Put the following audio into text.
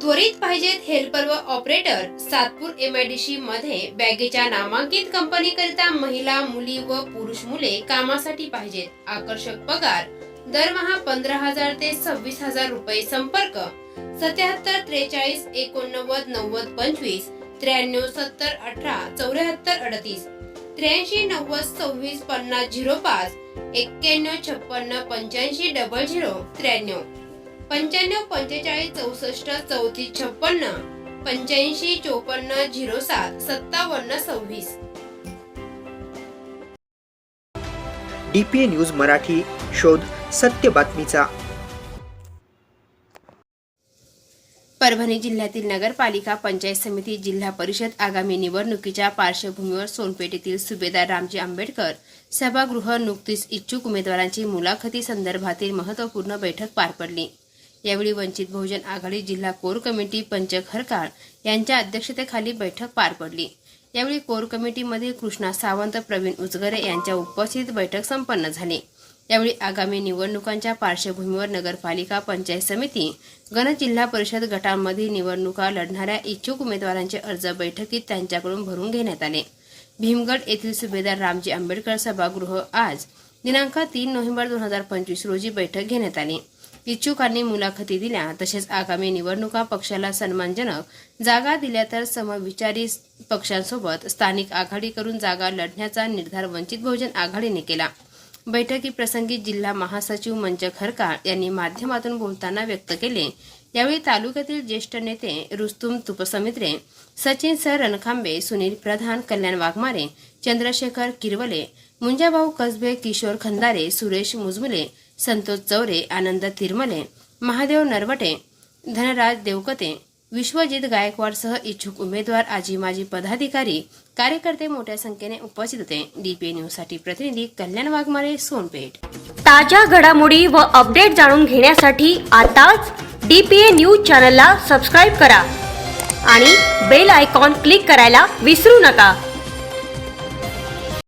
त्वरित पाहिजेत हेल्पर व ऑपरेटर सातपूर एमआयडीसी मध्ये बॅगेच्या नामांकित कंपनीकरिता महिला मुली व पुरुष मुले कामासाठी पाहिजेत. आकर्षक पगार दरमहा पंधरा हजार ते सव्वीस हजार रुपये संपर्क सत्याहत्तर त्रेचाळीस एकोणनव्वद नव्वद पंचवीस त्र्याण्णव सत्तर अठरा चौऱ्याहत्तर अडतीस त्र्याऐंशी नव्वद सव्वीस पन्नास झिरो पाच एक्क्याण्णव छप्पन्न पंच्याऐंशी डबल झिरो त्र्याण्णव. पंच्याण्णव पंचेचाळीस चौसष्ट चौतीस छप्पन्न पंच्याऐंशी चोपन्न झिरो सात सत्तावन्न सव्वीस. डीपीए न्यूज मराठी शोध सत्य बातमीचा. परभणी जिल्ह्यातील नगरपालिका पंचायत समिती जिल्हा परिषद आगामी निवडणुकीच्या पार्श्वभूमीवर सोनपेठ येथील सुभेदार रामजी आंबेडकर सभागृह नुकतीच इच्छुक उमेदवारांची मुलाखती संदर्भातील महत्त्वपूर्ण बैठक पार पडली. यावेळी वंचित बहुजन आघाडी जिल्हा कोर कमिटी पंचक हरकाळ यांच्या अध्यक्षतेखाली बैठक पार पडली. यावेळी कोर कमिटीमध्ये कृष्णा सावंत प्रवीण उजगरे यांच्या उपस्थित बैठक संपन्न झाली. यावेळी आगामी निवडणुकांच्या पार्श्वभूमीवर नगरपालिका पंचायत समिती गण जिल्हा परिषद गटांमध्ये निवडणुका लढणाऱ्या इच्छुक उमेदवारांचे अर्ज बैठकीत त्यांच्याकडून भरून घेण्यात आले. भीमगड येथील सुभेदार रामजी आंबेडकर सभागृह आज दिनांक तीन नोव्हेंबर दोन हजार पंचवीस रोजी बैठक घेण्यात आली. इच्छुकांनी मुलाखती दिल्या. तसेच आगामी निवडणुका पक्षाला सन्मानजनक जागा दिल्या तर समविचारी पक्षांसोबत स्थानिक आघाडी करून जागा लढण्याचा निर्धार वंचित बहुजन आघाडीने केला. बैठकीप्रसंगी जिल्हा महासचिव मंचक हरकाळ यांनी माध्यमातून बोलताना व्यक्त केले. यावेळी तालुक्यातील ज्येष्ठ नेते रुस्तुम तुपसमित्रे सचिन सर रणखांबे सुनील प्रधान कल्याण वाघमारे चंद्रशेखर किरवले मुंजाभाऊ कसबे किशोर खंदारे सुरेश मुजमुले संतोष चौरे आनंद तिरमले महादेव नरवटे धनराज देवकते विश्वजित गायकवाडसह इच्छुक उमेदवार आजी माजी पदाधिकारी कार्यकर्ते मोठ्या संख्येने उपस्थित होते. डीपीए न्यूजसाठी प्रतिनिधी कल्याण वाघमारे सोनपेठ. ताज्या घडामोडी व अपडेट जाणून घेण्यासाठी आताच डी पी ए न्यूज चॅनलला सबस्क्राईब करा आणि बेल आयकॉन क्लिक करायला विसरू नका.